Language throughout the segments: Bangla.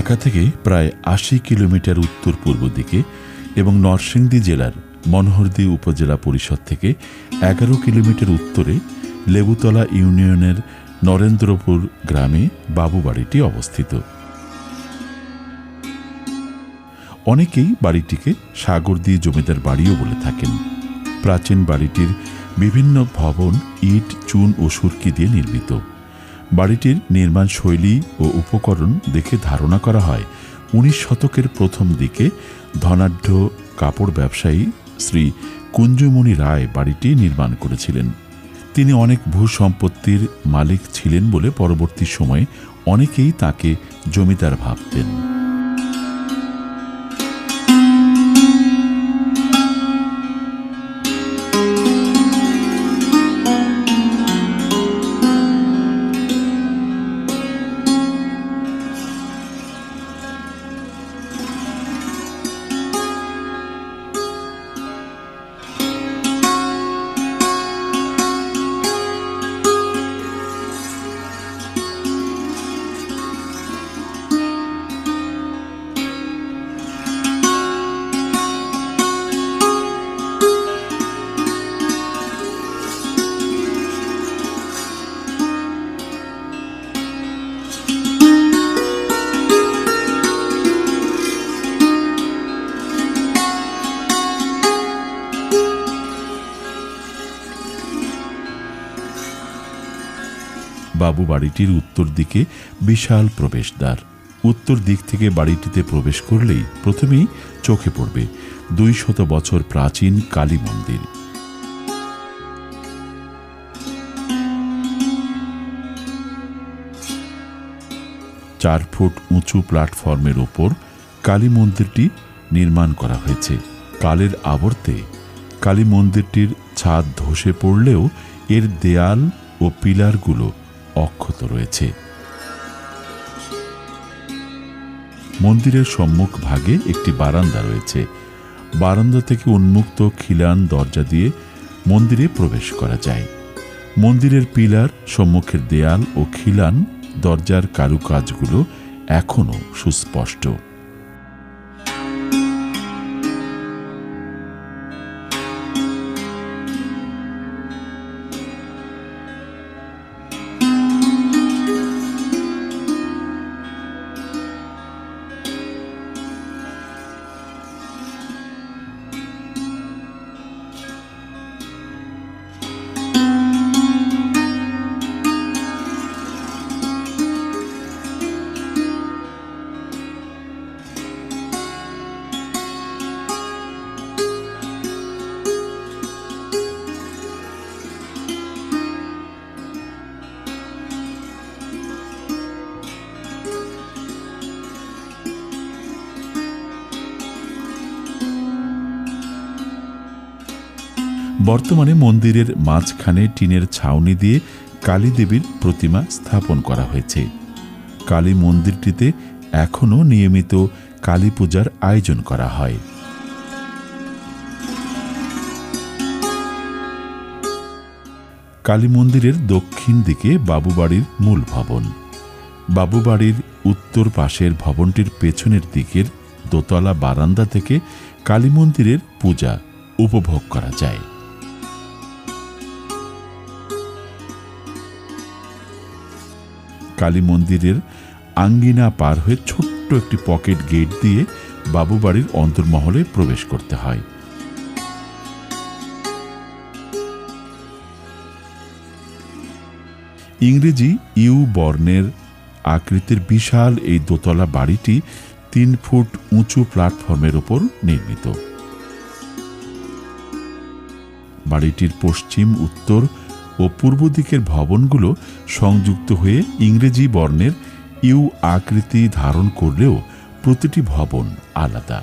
ঢাকা থেকে প্রায় আশি কিলোমিটার উত্তর পূর্ব দিকে এবং নরসিংদী জেলার মনোহরদী উপজেলা পরিষদ থেকে এগারো কিলোমিটার উত্তরে লেবুতলা ইউনিয়নের নরেন্দ্রপুর গ্রামে বাবুবাড়িটি অবস্থিত। অনেকেই বাড়িটিকে সাগরদী জমিদার বাড়িও বলে থাকেন। প্রাচীন বাড়িটির বিভিন্ন ভবন ইট, চুন ও সুরকি দিয়ে নির্মিত। বাড়িটির নির্মাণ শৈলী ও উপকরণ দেখে ধারণা করা হয়। উনিশ শতকের প্রথম দিকে ধনাঢ্য কাপড় ব্যবসায়ী শ্রী কুঞ্জমণি রায় বাড়িটি নির্মাণ করেছিলেন। তিনি অনেক ভূ সম্পত্তির মালিক ছিলেন বলে পরবর্তী সময়ে অনেকেই তাকে জমিদার ভাবতেন। বাবু বাড়িটির উত্তর দিকে বিশাল প্রবেশদ্বার। উত্তর দিক থেকে বাড়িটিতে প্রবেশ করলেই প্রথমেই চোখে পড়বে দুই শত বছর প্রাচীন কালী মন্দির। চার ফুট উঁচু প্ল্যাটফর্মের ওপর কালী মন্দিরটি নির্মাণ করা হয়েছে। কালের আবর্তে কালী মন্দিরটির ছাদ ধসে পড়লেও এর দেয়াল ও পিলারগুলো অক্ষত রয়েছে। মন্দিরের সম্মুখ ভাগে একটি বারান্দা রয়েছে। বারান্দা থেকে উন্মুক্ত খিলান দরজা দিয়ে মন্দিরে প্রবেশ করা যায়। মন্দিরের পিলার, সম্মুখের দেয়াল ও খিলান দরজার কারুকাজগুলো এখনও সুস্পষ্ট। বর্তমানে মন্দিরের মাঝখানে টিনের ছাউনি দিয়ে কালী দেবীর প্রতিমা স্থাপন করা হয়েছে। কালী মন্দিরটিতে এখনও নিয়মিত কালী পূজার আয়োজন করা হয়। কালী মন্দিরের দক্ষিণ দিকে বাবুবাড়ির মূল ভবন। বাবুবাড়ির উত্তর পাশের ভবনটির পেছনের দিকের দোতলা বারান্দা থেকে কালী মন্দিরের পূজা উপভোগ করা যায়। কালী মন্দিরের আঙ্গিনা পার হয়ে ছোট্ট একটি পকেট গেট দিয়ে বাবুবাড়ির অন্তর্মহলে প্রবেশ করতে হয়। ইংরেজি ইউ বর্ণের আকৃতির বিশাল এই দোতলা বাড়িটি তিন ফুট উঁচু প্ল্যাটফর্মের ওপর নির্মিত। বাড়িটির পশ্চিম, উত্তর ও পূর্ব দিকের ভবনগুলো সংযুক্ত হয়ে ইংরেজি বর্ণের ইউ আকৃতি ধারণ করলেও প্রতিটি ভবন আলাদা।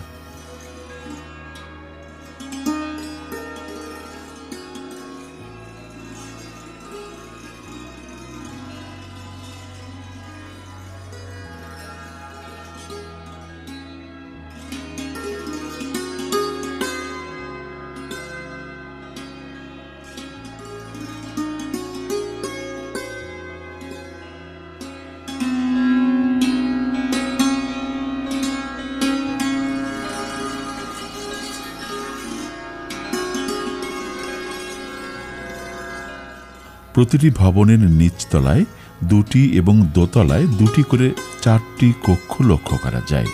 প্রতিটি ভবনের নিচতলায় দুটি এবং দোতলায় দুটি করে চারটি কক্ষ লক্ষ্য করা যায়।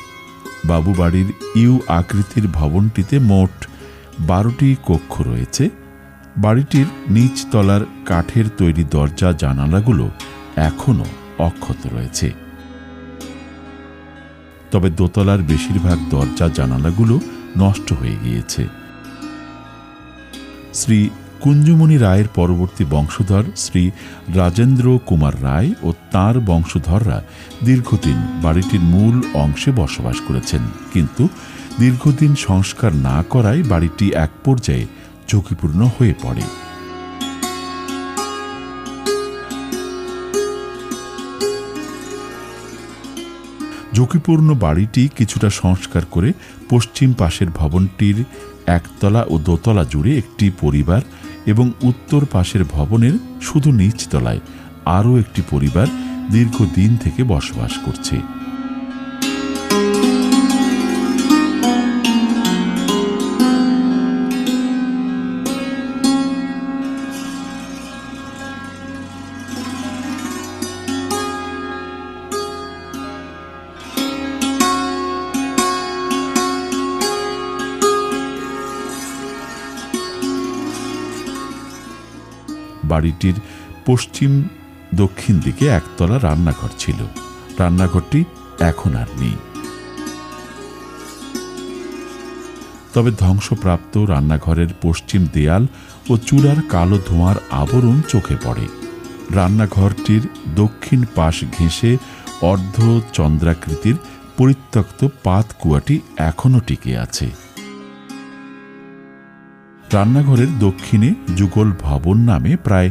বাবুবাড়ির ইউ আকৃতির ভবনটিতে মোট বারোটি কক্ষ রয়েছে। বাড়িটির নিচতলার কাঠের তৈরি দরজা জানালাগুলো এখনও অক্ষত রয়েছে। তবে দোতলার বেশিরভাগ দরজা জানালাগুলো নষ্ট হয়ে গিয়েছে। শ্রী কুঞ্জমণি রায়ের পরবর্তী বংশধর শ্রী রাজেন্দ্র কুমার রায় ও তার বংশধররা দীর্ঘদিন বাড়িটির মূল অংশে বসবাস করেছেন। কিন্তু দীর্ঘদিন সংস্কার না করায় বাড়িটি এক পর্যায়ে ঝুঁকিপূর্ণ হয়ে পড়ে। ঝুঁকিপূর্ণ বাড়িটি কিছুটা সংস্কার করে পশ্চিম পাশের ভবনটির একতলা ও দোতলা জুড়ে একটি পরিবার এবং উত্তর পাশের ভবনের শুধু নিচতলায় আরও একটি পরিবার দীর্ঘদিন থেকে বসবাস করছে। বাড়িটির পশ্চিম দক্ষিণ দিকে একতলা রান্নাঘর ছিল। রান্নাঘরটি এখন আর নেই। তবে ধ্বংসপ্রাপ্ত রান্নাঘরের পশ্চিম দেয়াল ও চূড়ার কালো ধোঁয়ার আবরণ চোখে পড়ে। রান্নাঘরটির দক্ষিণ পাশ ঘেঁষে অর্ধ চন্দ্রাকৃতির পরিত্যক্ত পাত কুয়াটি এখনও টিকে আছে। রান্নাঘরের দক্ষিণে যুগল ভবন নামে প্রায়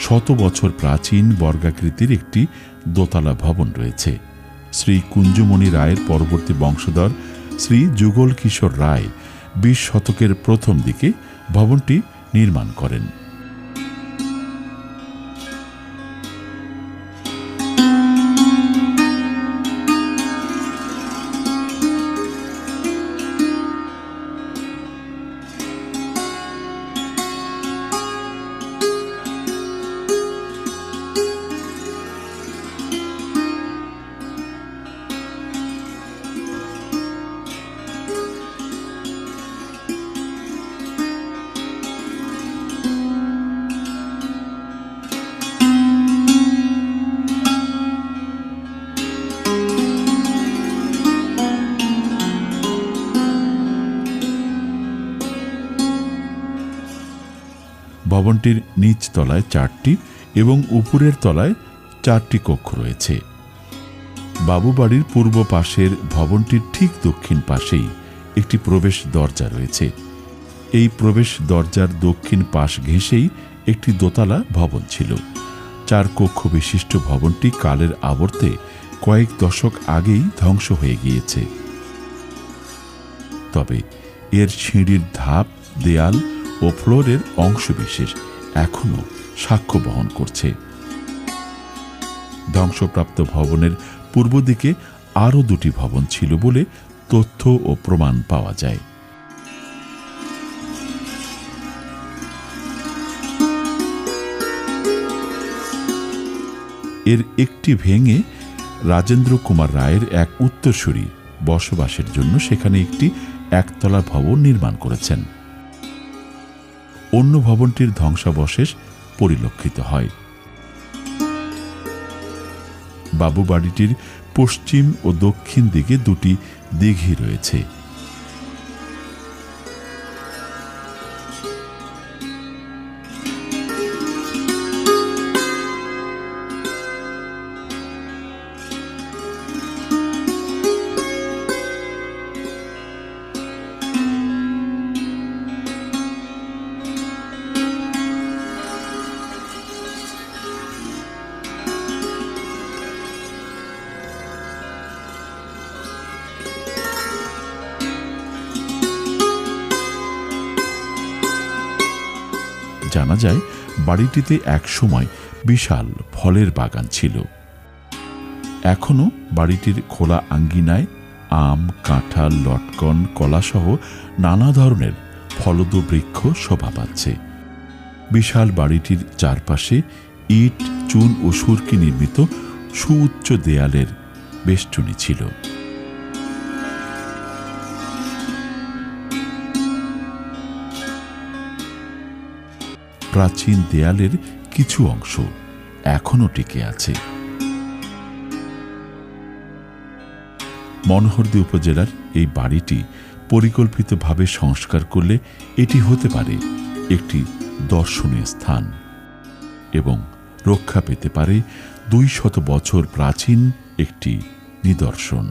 শত বছর প্রাচীন বর্গাকৃতির একটি দোতলা ভবন রয়েছে। শ্রী কুঞ্জমণি রায়ের পরবর্তী বংশধর শ্রী যুগল কিশোর রায় বিশ শতকের প্রথম দিকে ভবনটি নির্মাণ করেন। ভবনটির নিচ তলায় চারটি এবং উপরের তলায় চারটি কক্ষ রয়েছে। বাবুবাড়ির পূর্ব পাশের ভবনটির ঠিক দক্ষিণ পাশেই একটি প্রবেশ দরজা রয়েছে। এই প্রবেশ দরজার দক্ষিণ পাশ ঘেঁষেই একটি দোতলা ভবন ছিল। চার কক্ষ বিশিষ্ট ভবনটি কালের আবর্তে কয়েক দশক আগেই ধ্বংস হয়ে গিয়েছে। তবে এর সিঁড়ির ধাপ, দেয়াল ও ফ্লোরের অংশবিশেষ এখনও সাক্ষ্য বহন করছে। ধ্বংসপ্রাপ্ত ভবনের পূর্ব দিকে আরও দুটি ভবন ছিল বলে তথ্য ও প্রমাণ পাওয়া যায়। এর একটি ভেঙে রাজেন্দ্র কুমার রায়ের এক উত্তরসূরি বসবাসের জন্য সেখানে একটি একতলা ভবন নির্মাণ করেছেন। অন্য ভবনটির ধ্বংসাবশেষ পরিলক্ষিত হয়। বাবু বাড়িটির পশ্চিম ও দক্ষিণ দিকে দুটি দিঘি রয়েছে। জানা যায়, বাড়িটিতে একসময় বিশাল ফলের বাগান ছিল। এখনও বাড়িটির খোলা আঙ্গিনায় আম, কাঁঠাল, লটকন, কলাসহ নানা ধরনের ফলদ বৃক্ষ শোভা পাচ্ছে। বিশাল বাড়িটির চারপাশে ইট, চুন ও সুরকি নির্মিত সুউচ্চ দেয়ালের বেষ্টনী ছিল। প্রাচীন দেয়ালের কিছু অংশ এখনও টিকে আছে। মনোহরদী উপজেলার এই বাড়িটি পরিকল্পিতভাবে সংস্কার করলে এটি হতে পারে একটি দর্শনীয় স্থান এবং রক্ষা পেতে পারে দুই শত বছর প্রাচীন একটি নিদর্শন।